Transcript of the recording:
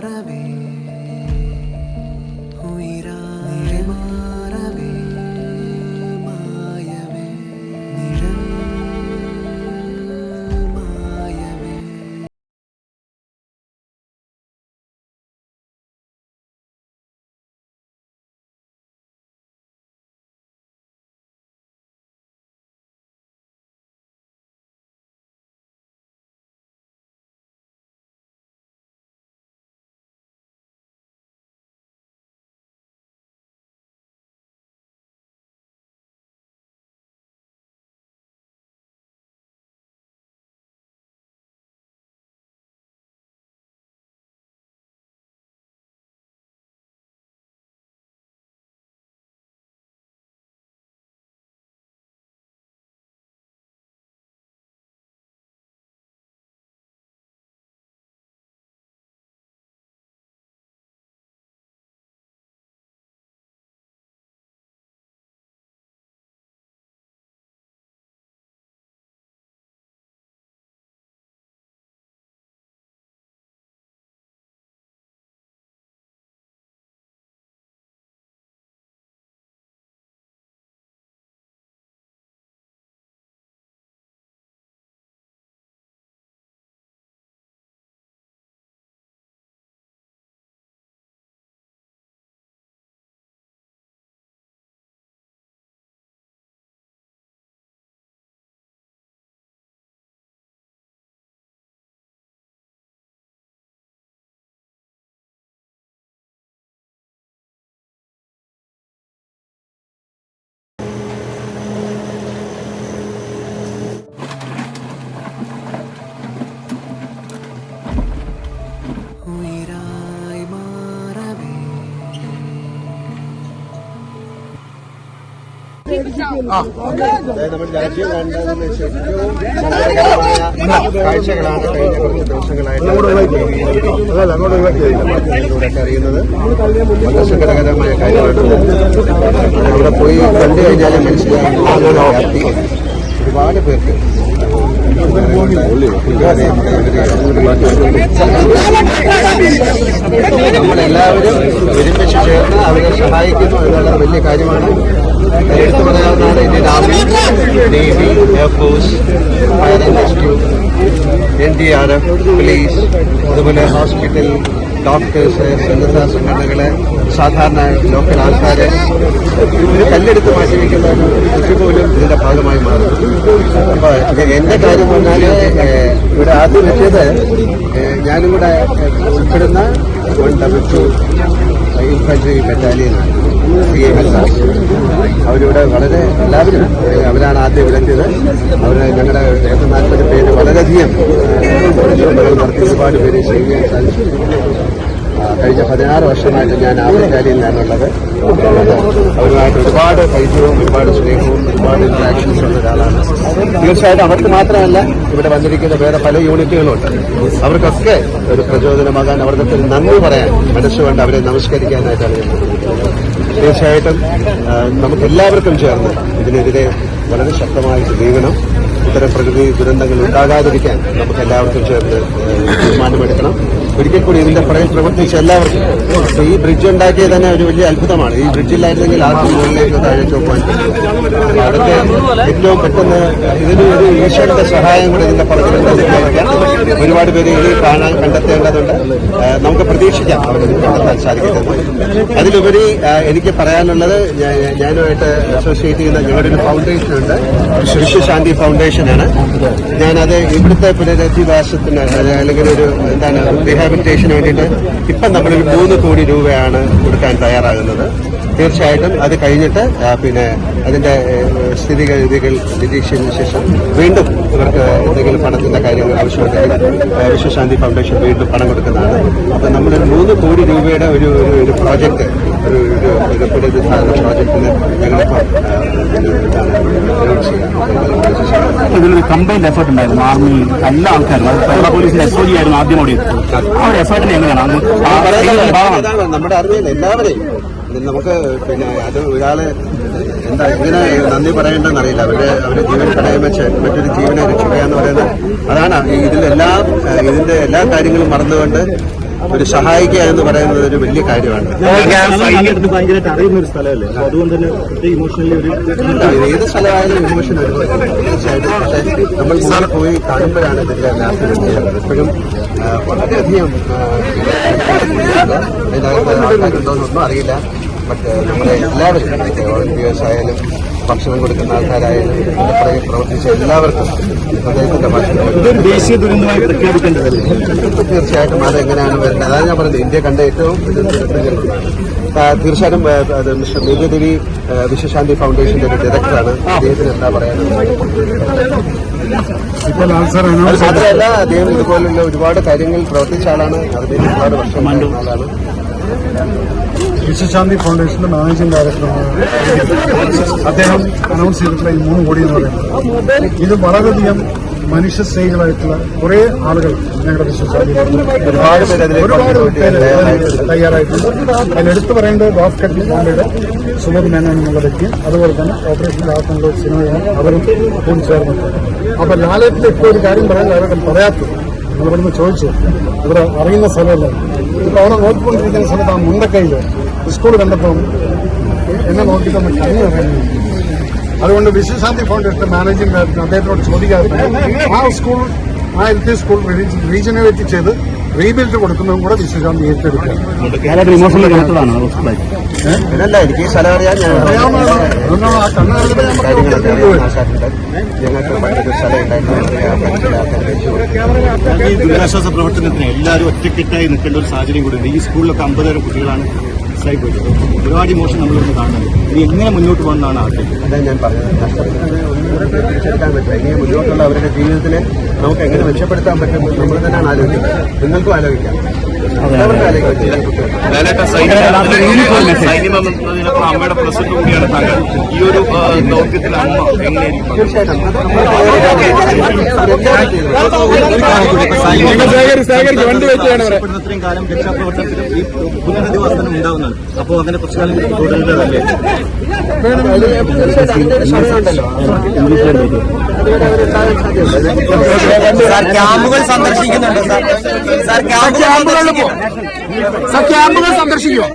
ら കാഴ്ചകളാണ് കഴിഞ്ഞ കുറച്ച് ദിവസങ്ങളായിട്ട് അറിയുന്നത് വളരെ സങ്കടകരമായ കാര്യമാണ് അവിടെ പോയി കണ്ടു കഴിഞ്ഞാൽ മനസ്സിലാക്കി ഒരുപാട് പേർക്ക് നമ്മളെല്ലാവരും ഒരുമിച്ച് ചേർന്ന് അവരെ സഹായിക്കുന്നു എന്നുള്ളത് വലിയ കാര്യമാണ് എടുത്തു പറയാവുന്നതാണ് Indian army navy air force fire and rescue N D R F police അതുപോലെ ഹോസ്പിറ്റൽ ഡോക്ടേഴ്സ് സന്നദ്ധ സംഘടനകളെ സാധാരണ ലോക്കൽ ആൾക്കാരെ ഒരു കല്ലെടുത്ത് മാറ്റി പോലും ഇതിന്റെ ഭാഗമായി മാറും. അപ്പൊ എന്റെ കാര്യം പറഞ്ഞാൽ ഇവിടെ ആദ്യം എത്തിയത് ഞാനും കൂടെ ഉൾപ്പെടുന്ന വൺ ഇൻഫൻട്രി ബറ്റാലിയനാണ് സി എം എസ് ആർ അവരിവിടെ വളരെ എല്ലാവരും അവരാണ് ആദ്യം ഇവിടെ അവർ ഞങ്ങളുടെ നാൽപ്പത് പേര് വളരെയധികം നടത്തി ഒരുപാട് പേര് ചെയ്യുകയും സാധിച്ചു. കഴിഞ്ഞ പതിനാറ് വർഷമായിട്ട് ഞാൻ ആഫ്രിക്കാലിയിലാണുള്ളത് അവരുമായിട്ട് ഒരുപാട് പൈസവും ഒരുപാട് സ്നേഹവും ഒരുപാട് ഇന്ററാക്ഷൻസ് ഉള്ള ഒരാളാണ്. തീർച്ചയായിട്ടും അവർക്ക് മാത്രമല്ല ഇവിടെ വന്നിരിക്കുന്ന വേറെ പല യൂണിറ്റുകളുണ്ട്. അവർക്കൊക്കെ ഒരു പ്രചോദനമാകാൻ അവർക്കൊക്കെ നന്ദി പറയാൻ മനസ്സുകൊണ്ട് അവരെ നമസ്കരിക്കാനായിട്ടാണ് ഞാൻ. തീർച്ചയായിട്ടും നമുക്ക് എല്ലാവർക്കും ചേർന്ന് ഇതിനെതിരെ വളരെ ശക്തമായിട്ട് നീങ്ങണം. ഇത്തരം പ്രകൃതി ദുരന്തങ്ങൾ ഉണ്ടാകാതിരിക്കാൻ നമുക്ക് എല്ലാവർക്കും ചേർന്ന് തീരുമാനമെടുക്കണം. ഒരിക്കൽ കൂടി ഇതിന്റെ പുറകിൽ പ്രവർത്തിച്ച എല്ലാവർക്കും ഈ ബ്രിഡ്ജ് ഉണ്ടാക്കിയത് തന്നെ ഒരു വലിയ അത്ഭുതമാണ്. ഈ ബ്രിഡ്ജില്ലായിരുന്നെങ്കിൽ ആർക്കും മുകളിലേക്ക് താഴേക്ക് പോകാൻ. അതൊക്കെ ഏറ്റവും പെട്ടെന്ന് ഇതിന് ഒരു ഈശ്വരന്റെ സഹായം കൂടി ഇതിന്റെ പുറകിലുണ്ടായിരിക്കാം ഒരുപാട് പേര് ഇത് കാണാൻ കണ്ടെത്തേണ്ടതുണ്ട്. നമുക്ക് പ്രതീക്ഷിക്കാം അവരത് കണ്ടെത്താൻ സാധിക്കുന്നത്. അതിലുപരി എനിക്ക് പറയാനുള്ളത് ഞാനുമായിട്ട് അസോസിയേറ്റ് ചെയ്യുന്ന ഞങ്ങളുടെ ഒരു ഫൗണ്ടേഷൻ ഉണ്ട്. വിശ്വശാന്തി ഫൗണ്ടേഷനാണ് ഞാനത് ഇവിടുത്തെ പുനരധിവാസത്തിന് അല്ലെങ്കിൽ ഒരു എന്താണ് റീഹാബിലിറ്റേഷന് വേണ്ടിയിട്ട് ഇപ്പം നമ്മളൊരു മൂന്ന് കോടി രൂപയാണ് കൊടുക്കാൻ തയ്യാറാകുന്നത്. തീർച്ചയായിട്ടും അത് കഴിഞ്ഞിട്ട് പിന്നെ അതിന്റെ സ്ഥിതിഗതികൾ നിരീക്ഷിച്ചതിന് ശേഷം വീണ്ടും ഇവർക്ക് എന്തെങ്കിലും പണത്തിന്റെ കാര്യങ്ങൾ ആവശ്യമുണ്ടെങ്കിൽ വിശ്വശാന്തി ഫൗണ്ടേഷൻ വീണ്ടും പണം കൊടുക്കുന്നതാണ്. അപ്പം നമ്മളൊരു മൂന്ന് കോടി രൂപയുടെ ഒരു ഒരു- പ്രോജക്റ്റ് ഒരു ഒരു സാധന പ്രോജക്റ്റിന് ഞങ്ങളിപ്പോൾ ഇതിലൊരു കമ്പൈൻഡ് എഫേർട്ട് ഉണ്ടായിരുന്നു. ആർമി എല്ലാ ആൾക്കാരും കേരള പോലീസിന്റെ എസ് ഒ ജി ആയിരുന്നു ആദ്യം എത്തിയത്. ആ ഒരു എഫേർട്ടിനെ എങ്ങനെയാണ് നമ്മുടെ അറിവിൽ എല്ലാവരെയും. നമുക്ക് പിന്നെ അത് ഒരാൾ എന്താ ഇങ്ങനെ നന്ദി പറയേണ്ടെന്ന് അറിയില്ല അവരുടെ അവരുടെ ജീവൻ കടയം വെച്ച് മറ്റൊരു ജീവനെ രക്ഷിക്കുക എന്ന് പറയുന്നത് അതാണ്. ഇതിലെല്ലാ ഇതിന്റെ എല്ലാ കാര്യങ്ങളും മറന്നുകൊണ്ട് ഒരു സഹായിക്കുക എന്ന് പറയുന്നത് ഒരു വലിയ കാര്യമാണ്. അങ്ങേർക്ക് ഭയങ്കരമായിട്ട് അറിയുന്ന ഒരു സ്ഥലമല്ലേ? അപ്പൊ അതുകൊണ്ട് തന്നെ ഇമോഷണലി ഒരു ഇല്ല, ഇത് ഏത് സ്ഥലമായാലും ഇമോഷൻ തീർച്ചയായിട്ടും. പക്ഷേ നമ്മൾ ഇന്നലെ പോയി കാണുമ്പോഴാണ് ഇതിന്റെ എപ്പോഴും വളരെയധികം ആൾക്കാരുണ്ടോന്നൊന്നും അറിയില്ല. ബട്ട് നമ്മുടെ എല്ലാവരും വോളണ്ടിയേഴ്സ് ആയാലും ഭക്ഷണം കൊടുക്കുന്ന ആൾക്കാരായാലും പുറകെ പ്രവർത്തിച്ച എല്ലാവർക്കും ഹൃദയത്തിന്റെ ഭക്ഷണം ഇതൊരു ദേശീയ ദുരന്തമായി പ്രഖ്യാപിക്കേണ്ടതല്ലേ തീർച്ചയായിട്ടും അത് എങ്ങനെയാണ് വരുന്നത് അതാണ് ഞാൻ പറഞ്ഞത്. ഇന്ത്യ കണ്ട ഏറ്റവും തീർച്ചയായിട്ടും അത് മിസ്റ്റർ മേഘദേവി വിശ്വശാന്തി ഫൗണ്ടേഷന്റെ ഒരു ഡയറക്ടറാണ്. അദ്ദേഹത്തിന് എന്താ പറയാനുള്ളത്? മാത്രമല്ല അദ്ദേഹം ഇതുപോലുള്ള ഒരുപാട് കാര്യങ്ങൾ പ്രവർത്തിച്ച ആളാണ്. അതിന് ഒരുപാട് വർഷം ആളാണ്. വിശ്വശാന്തി ഫൗണ്ടേഷന്റെ മാനേജിംഗ് ഡയറക്ടറാണ് അദ്ദേഹം അനൗൺസ് ചെയ്തിട്ടുള്ള ഈ മൂന്ന് കോടി എന്ന് പറയുന്നത്. ഇത് വളരെയധികം മനുഷ്യ സ്നേഹികളായിട്ടുള്ള കുറെ ആളുകൾ ഞങ്ങളുടെ വിശ്വശാന്തി ഒരുപാട് പേര് തയ്യാറായിട്ടുണ്ട്. എടുത്തു പറയേണ്ടത് ബാസ്കറ്റ് ബോളിയുടെ സുമത് മേനോൻ എന്നുള്ള വ്യക്തിയും അതുപോലെ തന്നെ ഓപ്പറേഷൻ ലാസനുള്ള സിനിമയും അവരും കൂടി ചേർന്നിട്ടുണ്ട് അപ്പൊ ലാലേറ്റിൽ ഇപ്പോൾ ഒരു കാര്യം പറയാൻ കാര്യം പറയാത്തത്. നമ്മളിവിടുന്ന് ചോദിച്ചു. ഇവിടെ അറിയുന്ന സ്ഥലമല്ല? ഇപ്പൊ അവിടെ നോക്കിക്കൊണ്ടിരിക്കുന്ന സമയത്ത് ആ മുണ്ടക്കൈയിൽ സ്കൂൾ കണ്ടപ്പോൾ എന്നെ നോക്കിയിട്ട് കണ്ണു പറയുന്നു അതുകൊണ്ട് വിശ്വശാന്തി ഫൗണ്ടേഷൻ മാനേജിംഗ് ഡയറക്ടർ അദ്ദേഹത്തോട് ചോദിക്കാതെ ആ സ്കൂൾ ആ എൽ പി സ്കൂൾ റീജനറേറ്റ് ചെയ്ത് റീബിൽഡ് കൊടുക്കുന്നതും കൂടെ വിശ്വശാന്തി ഏറ്റെടുക്കുക. ദുരിതാശ്വാസ പ്രവർത്തനത്തിന് എല്ലാവരും ഒറ്റക്കെട്ടായി നിൽക്കേണ്ട ഒരു സാഹചര്യം കൂടി ഉണ്ട് ഈ സ്കൂളിലൊക്കെ അമ്പതോളം കുട്ടികളാണ് മിസ്സായി പോയത് ഒരുപാട് ഇമോഷൻ നമ്മളിവിടെ കാണുന്നത് ഇനി എങ്ങനെ മുന്നോട്ട് പോകുന്നതാണ് ആഗ്രഹം. അതാണ് ഞാൻ പറഞ്ഞത്. നഷ്ടപ്പെടുത്താൻ പറ്റില്ല ഇനി മുന്നോട്ടുള്ള അവരുടെ ജീവിതത്തിനെ നമുക്ക് എങ്ങനെ മെച്ചപ്പെടുത്താൻ പറ്റും നമ്മൾ തന്നെയാണ് ആലോചിക്കുന്നത്. നിങ്ങൾക്കും ആലോചിക്കാം. എല്ലാവർക്കും ആലോചിക്കാം സൈന്യം അമ്മയുടെ പ്രസന്റ് കൂടിയാണ് താങ്കൾ ഈ ഒരു ദൗത്യത്തിൽ അമ്മ എങ്ങനെയായിരിക്കും കാലം രക്ഷാപ്രവർത്തനത്തിലും ഈ പുനരധിവാസനം അപ്പോൾ അങ്ങനെ കുറച്ചു കാലം തുടരുന്നതല്ലേ ക്യാമ്പുകൾ സന്ദർശിക്കുന്നുണ്ട് സാർ? ക്യാമ്പുകൾ സന്ദർശിക്കുമോ